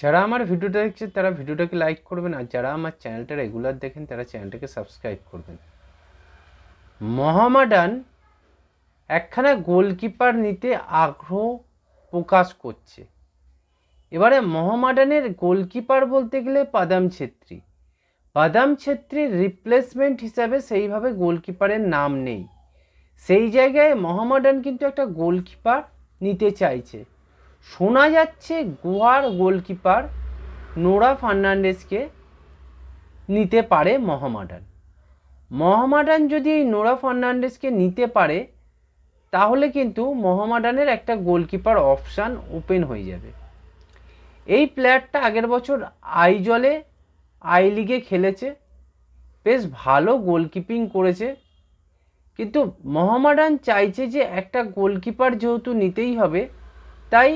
যারা আমার ভিডিওটা দেখছে তারা ভিডিওটাকে লাইক করবেন আর যারা আমার চ্যানেলটা রেগুলার দেখেন, তারা চ্যানেলটাকে সাবস্ক্রাইব করবেন। মহামাডান একখানা গোলকিপার নিতে আগ্রহ প্রকাশ করছে। এবারে মোহামেডানের গোলকিপার বলতে গেলে পাদাম ছেত্রী। বাদাম ছেত্রীর রিপ্লেসমেন্ট হিসাবে সেইভাবে গোলকিপারের নাম নেই। সেই জায়গায় মহামাডান কিন্তু একটা গোলকিপার নিতে চাইছে। শোনা যাচ্ছে গোয়ার গোলকিপার নোরা ফার্নান্ডেসকে নিতে পারে মহামাডান। মহামাডান যদি নোরা ফার্নান্ডেসকে নিতে পারে, তাহলে কিন্তু মহামাডানের একটা গোলকিপার অপশান ওপেন হয়ে যাবে। এই প্লেয়ারটা আগের বছর আইজলে আই লিগে খেলেছে, বেশ ভালো গোলকিপিং করেছে। কিন্তু মহামাডান চাইছে যে একটা গোলকিপার যেহেতু নিতেই হবে তাই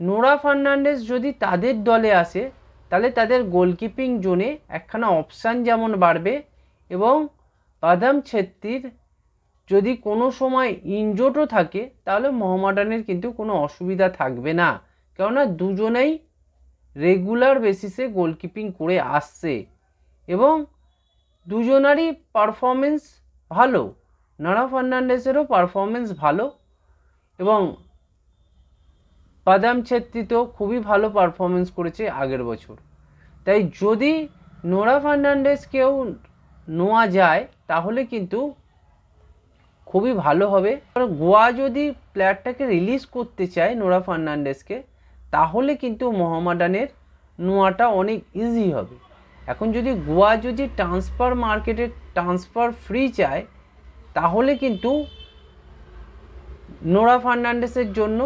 নোরা ফার্নান্ডেস যদি তাদের দলে আসে, তাহলে তাদের গোলকিপিং জোনে একখানা অপশান যেমন বাড়বে এবং বাদাম ছেত্রীর যদি কোনো সময় ইনজোটও থাকে, তাহলে মোহামেডানের কিন্তু কোনো অসুবিধা থাকবে না। কেননা দুজনেই রেগুলার বেসিসে গোলকিপিং করে আসছে এবং দুজনারই পারফরমেন্স ভালো, নারা ফার্নান্ডেসেরও পারফরমেন্স ভালো এবং বাদাম ছেত্রী তো খুবই ভালো পারফরমেন্স করেছে আগের বছর। তাই যদি নোরা ফার্নান্ডেসকেও নোয়া যায়, তাহলে কিন্তু খুবই ভালো হবে। কারণ গোয়া যদি প্লেয়ারটাকে রিলিজ করতে চায় নোরা ফার্নান্ডেসকে তাহলে কিন্তু মোহামেডানের নোয়াটা অনেক ইজি হবে। এখন যদি গোয়া যদি ট্রান্সফার মার্কেটে ট্রান্সফার ফ্রি চায়, তাহলে কিন্তু নোরা ফার্নান্ডেসের জন্য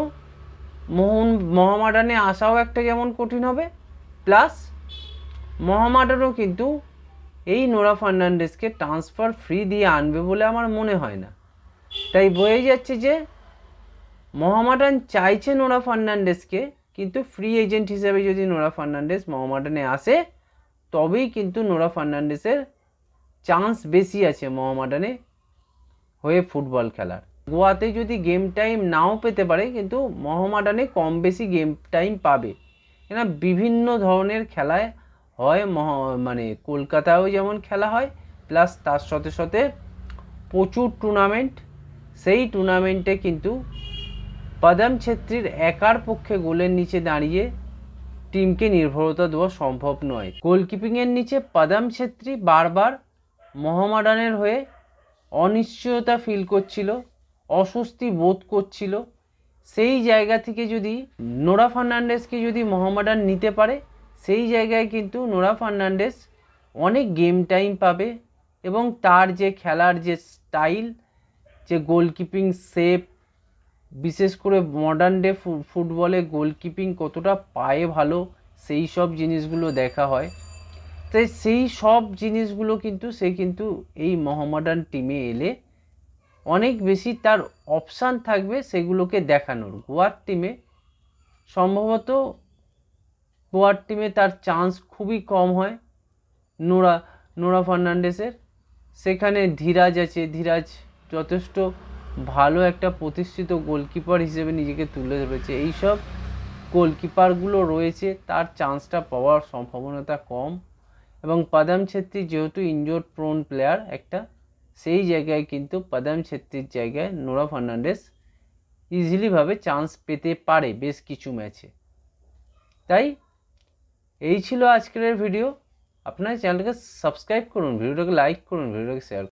মোহন, মহামাডানে আসাও একটা যেমন কঠিন হবে প্লাস মহামাডানও কিন্তু এই নোরা ফার্নান্ডেসকে ট্রান্সফার ফ্রি দিয়ে আনবে বলে আমার মনে হয় না। তাই বয়ে যাচ্ছে যে মহামাডান চাইছে নোরা ফার্নান্ডেসকে কিন্তু ফ্রি এজেন্ট হিসেবে যদি নোরা ফার্নান্ডেস মহামাডানে আসে, তবেই কিন্তু নোরা ফার্নান্ডেসের চান্স বেশি আছে মহামাডানে হয়ে ফুটবল খেলার। গোয়াতে যদি গেম টাইম নাও পেতে পারে, কিন্তু মোহামেডানে কম বেশি গেম টাইম পাবে। কেন বিভিন্ন ধরনের খেলায় হয় মহ মানে কলকাতায়ও যেমন খেলা হয় প্লাস তার সাথে সাথে প্রচুর টুর্নামেন্ট সেই টুর্নামেন্টে কিন্তু বাদাম ছেত্রীর একার পক্ষে গোলের নিচে দাঁড়িয়ে টিমকে নির্ভরতা দেওয়া সম্ভব নয়। গোলকিপিংয়ের নিচে পাদাম ছেত্রী বারবার মোহামেডানের হয়ে অনিশ্চয়তা ফিল করছিল। অস্বস্তি বোধ করছিল। সেই জায়গা থেকে যদি নোরা ফার্নান্ডেসকে যদি মোহামেডান নিতে পারে, সেই জায়গায় কিন্তু নোরা ফার্নান্ডেস অনেক গেম টাইম পাবে এবং তার যে খেলার যে স্টাইল যে গোলকিপিং সেপ বিশেষ করে মডার্ন ডে ফুটবলে গোলকিপিং কতটা পায়ে ভালো, সেই সব জিনিসগুলো দেখা হয়। তাই সেই সব জিনিসগুলো কিন্তু সে কিন্তু এই মোহামেডান টিমে এলে অনেক বেশি তার অপশান থাকবে সেগুলোকে দেখানোর। গোয়ার টিমে সম্ভবত গোয়ার টিমে তার চান্স খুবই কম হয় নোরা নোরা ফার্নান্ডেসের সেখানে ধীরাজ আছে, ধীরাজ যথেষ্ট ভালো একটা প্রতিষ্ঠিত গোলকিপার হিসেবে নিজেকে তুলে ধরেছে। এইসব গোলকিপারগুলো রয়েছে, তার চান্সটা পাওয়ার সম্ভাবনাটা কম। এবং পাদাম ছেত্রী যেহেতু ইনজোর্ড প্রোন প্লেয়ার একটা সেই জায়গায় কিন্তু পাদাম ছেত্রীর জায়গায় নোরা ফার্নান্ডেস ইজিলিভাবে চান্স পেতে পারে বেশ কিছু ম্যাচে তাই, এই ছিল আজকের ভিডিও আপনার চ্যানেলকে সাবস্ক্রাইব করুন ভিডিওটাকে লাইক করুন ভিডিওটাকে শেয়ার